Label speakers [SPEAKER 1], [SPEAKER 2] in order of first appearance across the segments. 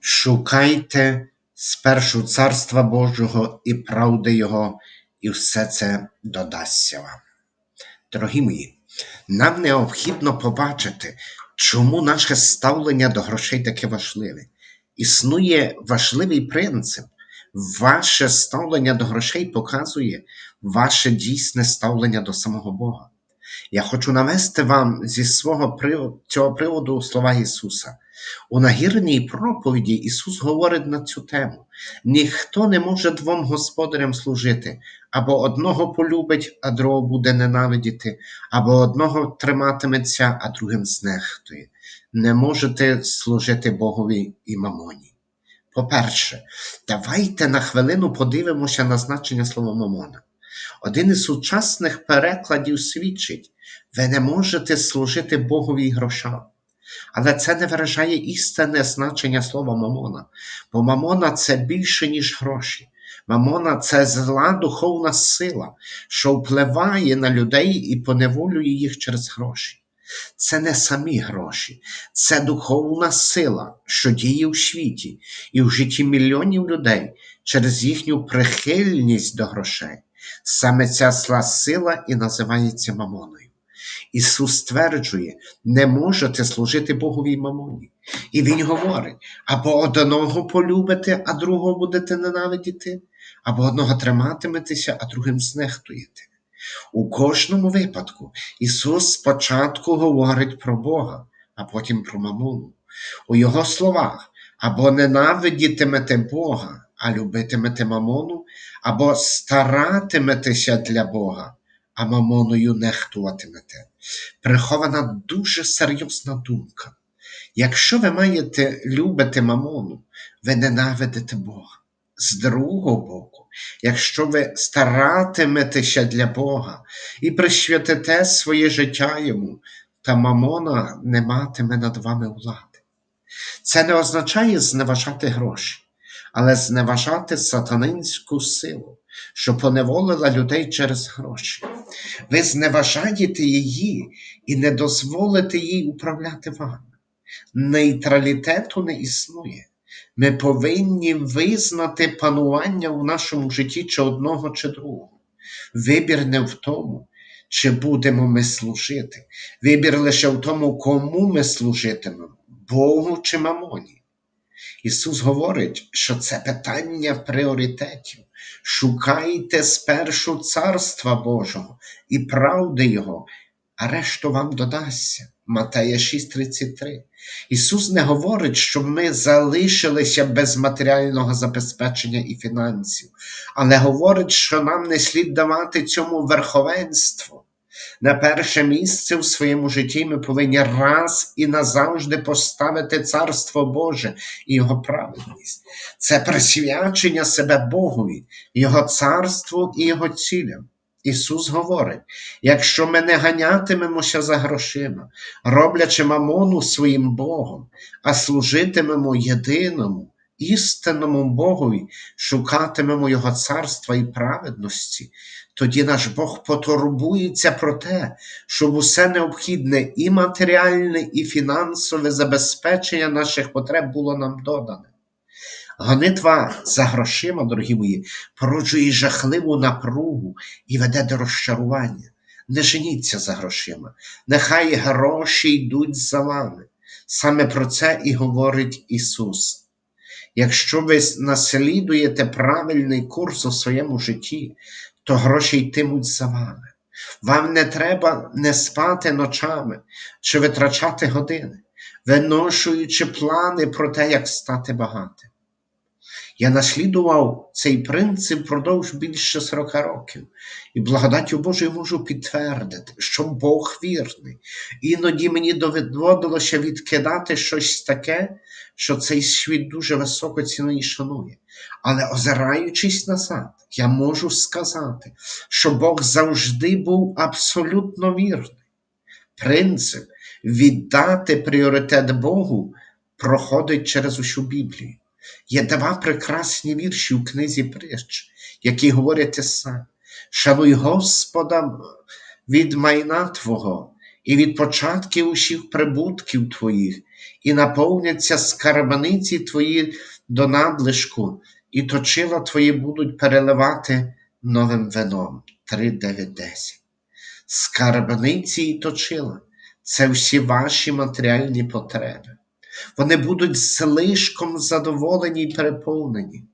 [SPEAKER 1] Шукайте спершу Царства Божого і правди Його, і все це додасться вам. Дорогі мої, нам необхідно побачити, чому наше ставлення до грошей таке важливе. Існує важливий принцип. Ваше ставлення до грошей показує ваше дійсне ставлення до самого Бога. Я хочу навести вам зі свого цього приводу слова Ісуса. У нагірній проповіді Ісус говорить на цю тему: ніхто не може двом господарям служити, або одного полюбить, а другого буде ненавидіти, або одного триматиметься, а другим знехтує. Не можете служити Богові і мамоні. По-перше, давайте на хвилину подивимося на значення слова мамона. Один із сучасних перекладів свідчить: ви не можете служити Богові і грошам. Але це не виражає істинне значення слова мамона, бо мамона це більше, ніж гроші. Мамона це зла духовна сила, що впливає на людей і поневолює їх через гроші. Це не самі гроші, це духовна сила, що діє у світі і в житті мільйонів людей через їхню прихильність до грошей. Саме ця зла сила і називається мамоною. Ісус стверджує, не можете служити Богові мамоні. І Він говорить: або одного полюбите, а другого будете ненавидіти, або одного триматиметеся, а другим знехтуєте. У кожному випадку Ісус спочатку говорить про Бога, а потім про мамону. У Його словах або ненавидітимете Бога, а любитимете мамону, або старатиметеся для Бога, а мамоною нехтуватимете. Прихована дуже серйозна думка. Якщо ви маєте любити мамону, ви ненавидите Бога. З другого боку, якщо ви старатиметеся для Бога і присвятите своє життя йому, та мамона не матиме над вами влади. Це не означає зневажати гроші, але зневажати сатанинську силу, що поневолила людей через гроші. Ви зневажаєте її і не дозволите їй управляти вами. Нейтралітету не існує. Ми повинні визнати панування у нашому житті чи одного, чи другого. Вибір не в тому, чи будемо ми служити. Вибір лише в тому, кому ми служитимемо Богу чи мамоні. Ісус говорить, що це питання пріоритетів. Шукайте спершу Царства Божого і правди Його, а решту вам додасться. Матея 6:33. Ісус не говорить, що ми залишилися без матеріального забезпечення і фінансів, але говорить, що нам не слід давати цьому верховенство. На перше місце в своєму житті ми повинні раз і назавжди поставити Царство Боже і Його праведність. Це присвячення себе Богові, Його царству і Його цілям. Ісус говорить: якщо ми не ганятимемося за грошима, роблячи мамону своїм Богом, а служитимемо єдиному, істинному Богові, шукатимемо Його царства і праведності, тоді наш Бог потурбується про те, щоб усе необхідне і матеріальне, і фінансове забезпечення наших потреб було нам додане. Гонитва за грошима, дорогі мої, породжує жахливу напругу і веде до розчарування. Не женіться за грошима, нехай гроші йдуть за вами. Саме про це і говорить Ісус. Якщо ви наслідуєте правильний курс у своєму житті, то гроші йтимуть за вами. Вам не треба не спати ночами чи витрачати години, виношуючи плани про те, як стати багатим. Я наслідував цей принцип впродовж більше 40 років, і благодаттю Божою можу підтвердити, що Бог вірний. Іноді мені доводилося відкидати щось таке, що цей світ дуже високо цінує і шанує. Але озираючись назад, я можу сказати, що Бог завжди був абсолютно вірний. Принцип віддати пріоритет Богу проходить через усю Біблію. Є два прекрасні вірші у книзі притч, які говорять те саме. Шануй Господа від майна Твого і від початків усіх прибутків Твоїх, і наповняться скарбниці твої до надлишку, і точила твої будуть переливати новим вином. 3, 9, 10. Скарбниці і точила це всі ваші матеріальні потреби. Вони будуть злишком задоволені і переповнені.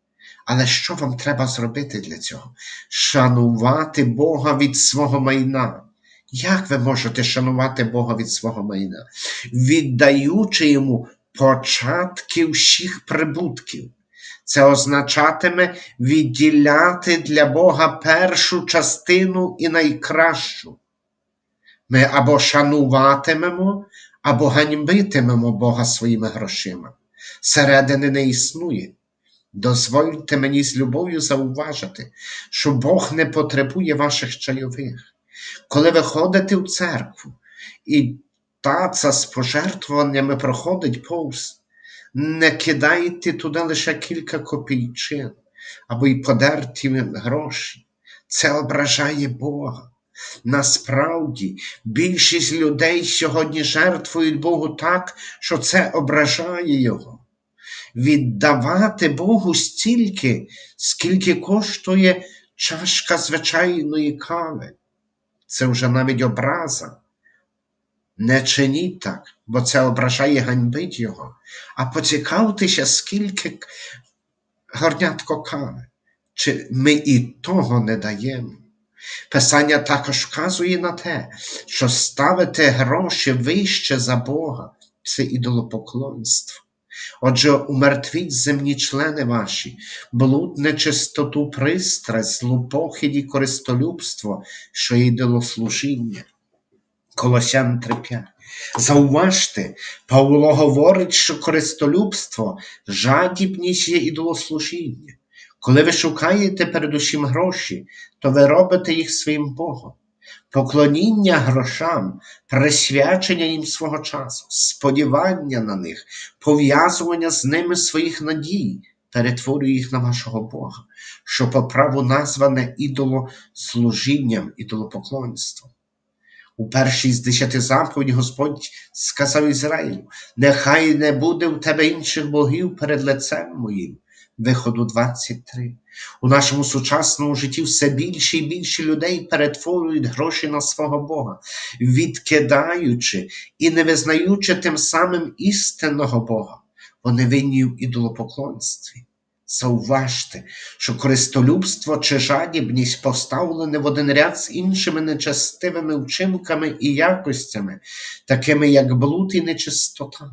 [SPEAKER 1] Але що вам треба зробити для цього? Шанувати Бога від свого майна. Як ви можете шанувати Бога від свого майна? Віддаючи йому початки всіх прибутків. Це означатиме відділяти для Бога першу частину і найкращу. Ми або шануватимемо, або ганьбитимемо Бога своїми грошима. Середини не існує. Дозвольте мені з любов'ю зауважити, що Бог не потребує ваших чайових. Коли ви ходите в церкву і таця з пожертвуваннями проходить повз, не кидайте туди лише кілька копійчин або й подерті гроші. Це ображає Бога. Насправді, більшість людей сьогодні жертвують Богу так, що це ображає Його. Віддавати Богу стільки, скільки коштує чашка звичайної кави. Це вже навіть образа. Не чиніть так, бо це ображає ганьбить Його. А поцікавтеся, скільки горнятко кави. Чи ми і того не даємо? Писання також вказує на те, що ставити гроші вище за Бога це ідолопоклонство. Отже, умертвіть земні члени ваші, блуд, нечистоту, пристрасть, злопохідь і користолюбство, що є ідолослужіння. Колосян 3.5. Зауважте, Павло говорить, що користолюбство жадібність є ідолослужіння. Коли ви шукаєте передусім гроші, то ви робите їх своїм Богом. Поклоніння грошам, присвячення їм свого часу, сподівання на них, пов'язування з ними своїх надій перетворює їх на вашого Бога, що по праву назване ідолослужінням, ідолопоклонством. У першій з десяти заповідь Господь сказав Ізраїлю: нехай не буде в тебе інших богів перед лицем моїм. Виходу 23. У нашому сучасному житті все більше і більше людей перетворюють гроші на свого Бога, відкидаючи і не визнаючи тим самим істинного Бога. Вони винні в ідолопоклонстві. Зауважте, що користолюбство чи жадібність поставлене в один ряд з іншими нечестивими вчинками і якостями, такими як блуд і нечистота.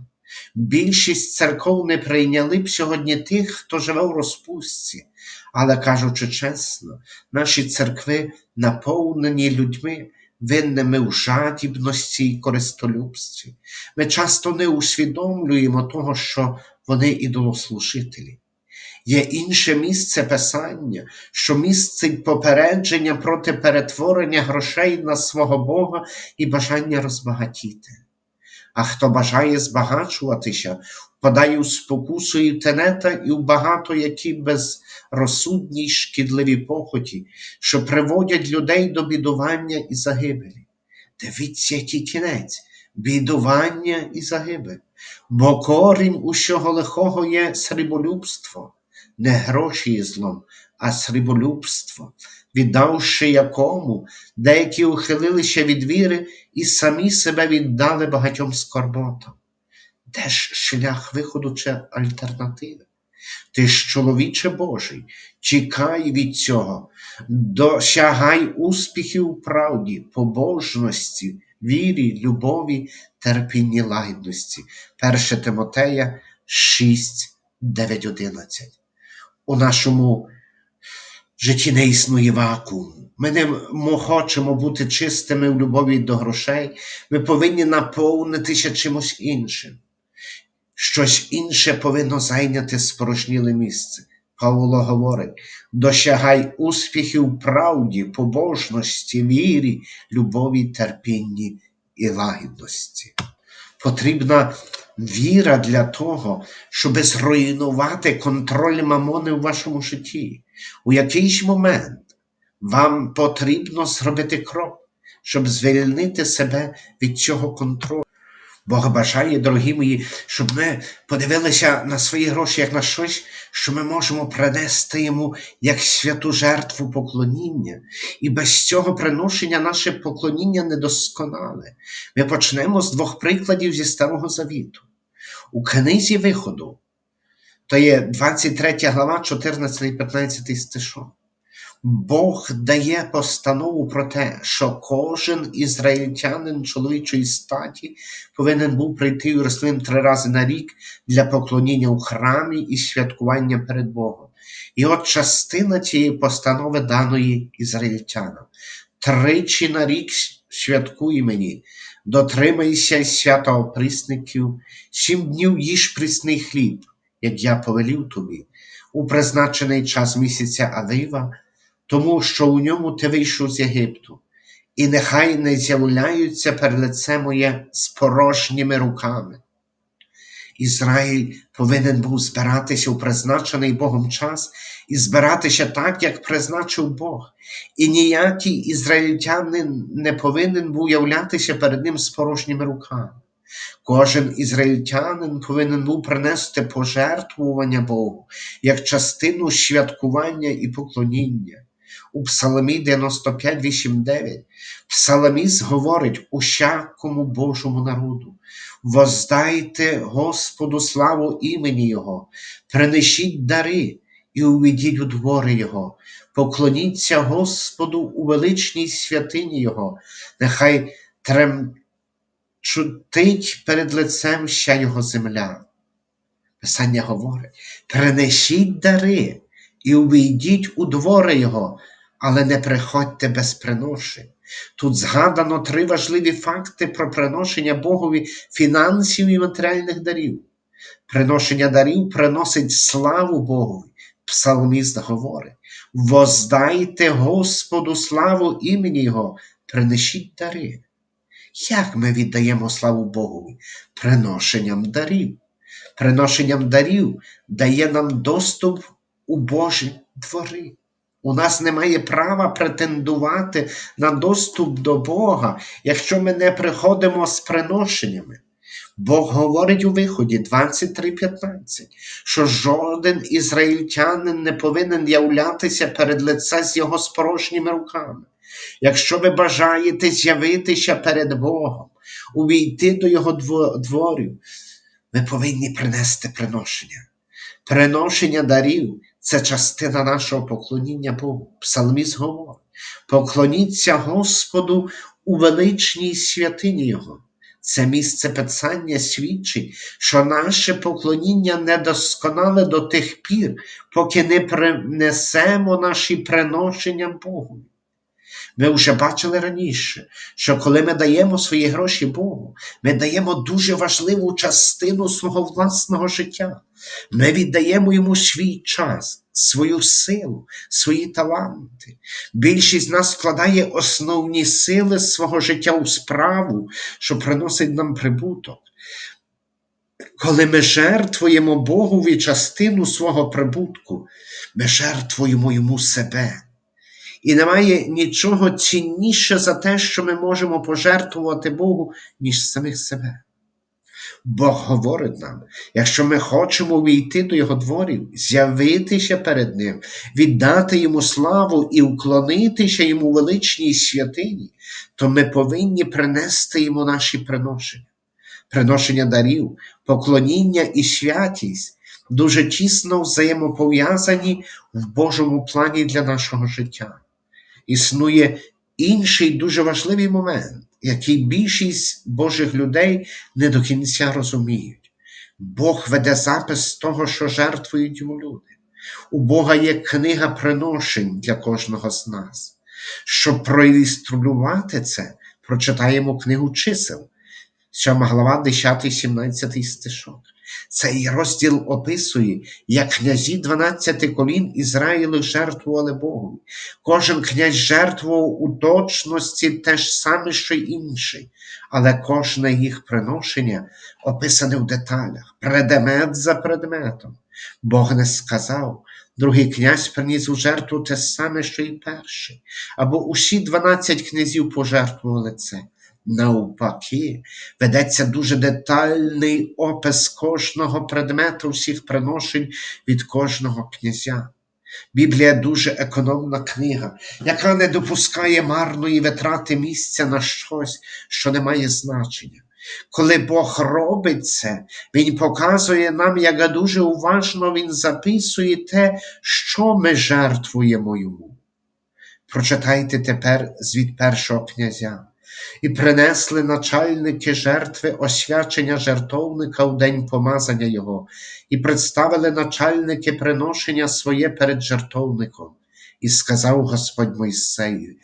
[SPEAKER 1] Більшість церков не прийняли б сьогодні тих, хто живе в розпустці, але кажучи чесно, наші церкви наповнені людьми, винними в жадібності і користолюбстві. Ми часто не усвідомлюємо того, що вони ідолослужителі. Є інше місце писання, що містить попередження проти перетворення грошей на свого Бога і бажання розбагатіти. А хто бажає збагачуватися, впадає у спокусу тенета і в багато які безрозсудні й шкідливі похоті, що приводять людей до бідування і загибелі. Дивіться, який кінець. Бідування і загибель, бо корінь усього лихого є сріболюбство, не гроші є злом, а сріболюбство, віддавши якому деякі ухилилися від віри і самі себе віддали багатьом скорботам. Де ж шлях виходу чи альтернативи? Ти ж, чоловіче Божий, тікай від цього, досягай успіхів у правді, побожності, вірі, любові, терпінні лагідності. 1 Тимотея 6, 9, 11. У нашому житті не існує вакууму. Ми не хочемо бути чистими в любові до грошей. Ми повинні наповнитися чимось іншим. Щось інше повинно зайняти спорожніле місце. Павло говорить: досягай успіхів правді, побожності, вірі, любові, терпінні і лагідності. Потрібна віра для того, щоб зруйнувати контроль мамони у вашому житті. У якийсь момент вам потрібно зробити крок, щоб звільнити себе від цього контролю. Бог бажає, дорогі мої, щоб ми подивилися на свої гроші як на щось, що ми можемо принести йому як святу жертву поклоніння. І без цього приношення наше поклоніння недосконале. Ми почнемо з двох прикладів зі Старого Завіту. У книзі виходу, то є 23 глава, 14 і 15 стишок. Бог дає постанову про те, що кожен ізраїльтянин чоловічої статі повинен був прийти в Єрусалим три рази на рік для поклоніння у храмі і святкування перед Богом. І от частина цієї постанови даної ізраїльтянам. Тричі на рік святкуй мені, дотримайся свята оприсників, сім днів їж прісний хліб, як я повелів тобі, у призначений час місяця Авива, тому що у ньому ти вийшов з Єгипту, і нехай не з'являються перед лице моє з порожніми руками. Ізраїль повинен був збиратися у призначений Богом час і збиратися так, як призначив Бог. І ніякий ізраїльтянин не повинен був являтися перед ним з порожніми руками. Кожен ізраїльтянин повинен був принести пожертвування Богу як частину святкування і поклоніння. У Псаломі 95, 8, 9 Псаломіст говорить усякому Божому народу. Воздайте Господу славу імені Його, принесіть дари і увійдіть у двори Його, поклоніться Господу у величній святині Його, нехай тремчутить перед лицем вся Його земля. Писання говорить: принесіть дари і увійдіть у двори Його, але не приходьте без приношень. Тут згадано три важливі факти про приношення Богові фінансів і матеріальних дарів. Приношення дарів приносить славу Богові. Псалміст говорить: воздайте Господу славу імені Його, принесіть дари. Як ми віддаємо славу Богові? Приношенням дарів. Приношенням дарів дає нам доступ у Божі двори. У нас немає права претендувати на доступ до Бога, якщо ми не приходимо з приношеннями. Бог говорить у виході 23.15, що жоден ізраїльтянин не повинен являтися перед лице з його спорожніми руками. Якщо ви бажаєте з'явитися перед Богом, увійти до Його дворів, ви повинні принести приношення. Приношення дарів це частина нашого поклоніння Богу. Псалміст говорить: поклоніться Господу у величній святині Його. Це місце писання свідчить, що наше поклоніння недосконале до тих пір, поки не принесемо наші приношення Богу. Ми вже бачили раніше, що коли ми даємо свої гроші Богу, ми даємо дуже важливу частину свого власного життя. Ми віддаємо йому свій час, свою силу, свої таланти. Більшість з нас складає основні сили свого життя у справу, що приносить нам прибуток. Коли ми жертвуємо Богові частину свого прибутку, ми жертвуємо йому себе. І немає нічого цінніше за те, що ми можемо пожертвувати Богу, ніж самих себе. Бог говорить нам, якщо ми хочемо війти до Його дворів, з'явитися перед Ним, віддати Йому славу і уклонитися Йому величній святині, то ми повинні принести Йому наші приношення, приношення дарів, поклоніння і святість дуже тісно взаємопов'язані в Божому плані для нашого життя існує інший дуже важливий момент, який більшість Божих людей не до кінця розуміють. Бог веде запис того, що жертвують йому люди. У Бога є книга приношень для кожного з нас. Щоб проілюструвати це, прочитаємо книгу чисел, 7 глава, 10, 17 стишок. Цей розділ описує, як князі 12 колін Ізраїлю жертвували Богу. Кожен князь жертвував у точності те ж саме, що й інший, але кожне їх приношення описане в деталях, предмет за предметом. Бог не сказав. Другий князь приніс у жертву те саме, що й перший, або усі 12 князів пожертвували це. Навпаки, ведеться дуже детальний опис кожного предмету всіх приношень від кожного князя. Біблія дуже економна книга, яка не допускає марної витрати місця на щось, що не має значення. Коли Бог робить це, Він показує нам, як дуже уважно Він записує те, що ми жертвуємо йому. Прочитайте тепер звід першого князя. І принесли начальники жертви освячення жертовника в день помазання його, і представили начальники приношення своє перед жертовником. І сказав Господь Мойсею: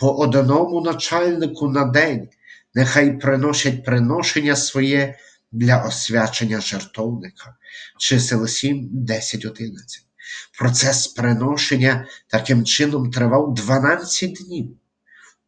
[SPEAKER 1] по одному начальнику на день нехай приносять приношення своє для освячення жертовника. Чисел 7, 10, 11. Процес приношення таким чином тривав 12 днів.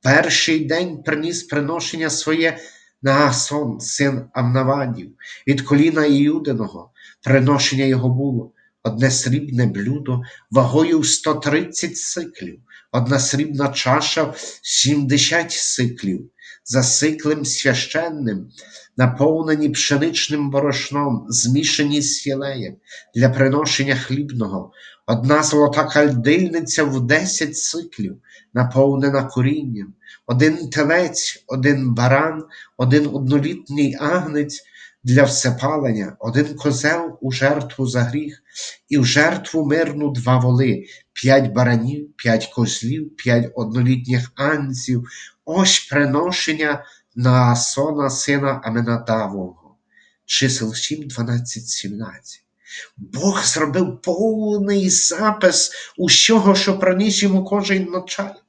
[SPEAKER 1] Перший день приніс приношення своє Наасон, син Амнавадів, від коліна Іудиного. Приношення його було одне срібне блюдо вагою в 130 сиклів, одна срібна чаша в 70 сиклів, за сиклем священним, наповнені пшеничним борошном, змішані з філеєм для приношення хлібного, одна золота кальдильниця в 10 сиклів, наповнена корінням, один телець, один баран, один однолітній агнець для всепалення, один козел у жертву за гріх, і в жертву мирну два воли, п'ять баранів, п'ять козлів, п'ять однолітніх анців, ось приношення на Асона сина Аминадавого. Чисел 7, 12, 17. Бог зробив повний запис усього, що приніс йому кожен начальник,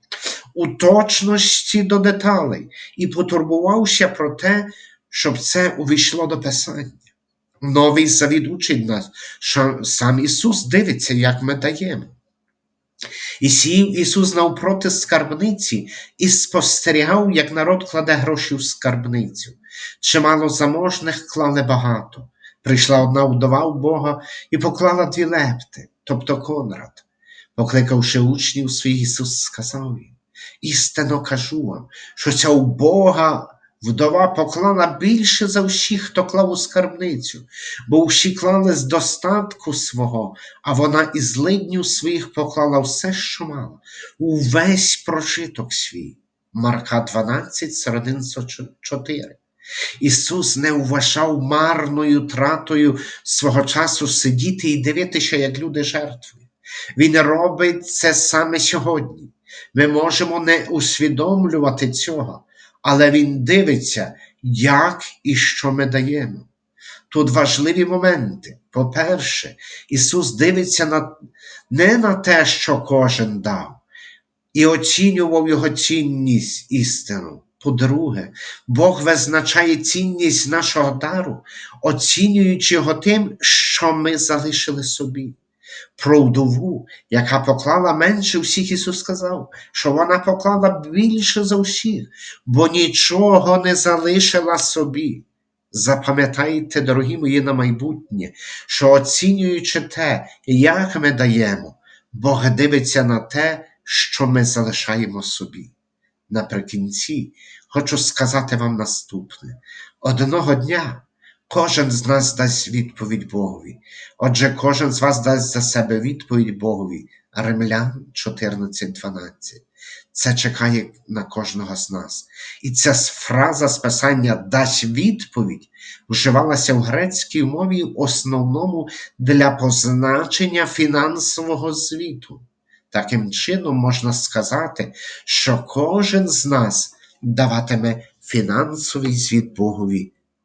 [SPEAKER 1] у точності до деталей, і потурбувався про те, щоб це увійшло до Писання. Новий завід учить нас, що сам Ісус дивиться, як ми даємо. І сів Ісус навпроти скарбниці і спостерігав, як народ кладе гроші в скарбницю. Чимало заможних клали багато. Прийшла одна вдова в Бога і поклала дві лепти, тобто Конрад. Покликавши учнів своїх, Ісус сказав їм: Істинно кажу вам, що ця убога вдова поклала більше за всіх, хто клав у скарбницю, бо всі клали з достатку свого, а вона із лидню своїх поклала все, що мала, увесь прожиток свій. Марка 12, середин 4. Ісус не вважав марною тратою свого часу сидіти і дивитися, як люди жертвують. Він робить це саме сьогодні. Ми можемо не усвідомлювати цього, але Він дивиться, як і що ми даємо. Тут важливі моменти. По-перше, Ісус дивиться на, не на те, що кожен дав, і оцінював Його цінність істину. По-друге, Бог визначає цінність нашого дару, оцінюючи його тим, що ми залишили собі. Про вдову, яка поклала менше всіх, Ісус сказав, що вона поклала більше за всіх, бо нічого не залишила собі. Запам'ятайте, дорогі мої, на майбутнє, що оцінюючи те, як ми даємо, Бог дивиться на те, що ми залишаємо собі. Наприкінці хочу сказати вам наступне: одного дня кожен з нас дасть відповідь Богові. Отже, кожен з вас дасть за себе відповідь Богові. Римлян 14.12. Це чекає на кожного з нас. І ця фраза списання дасть відповідь вживалася в грецькій мові в основному для позначення фінансового звіту. Таким чином можна сказати, що кожен з нас даватиме фінансовий звіт Богові.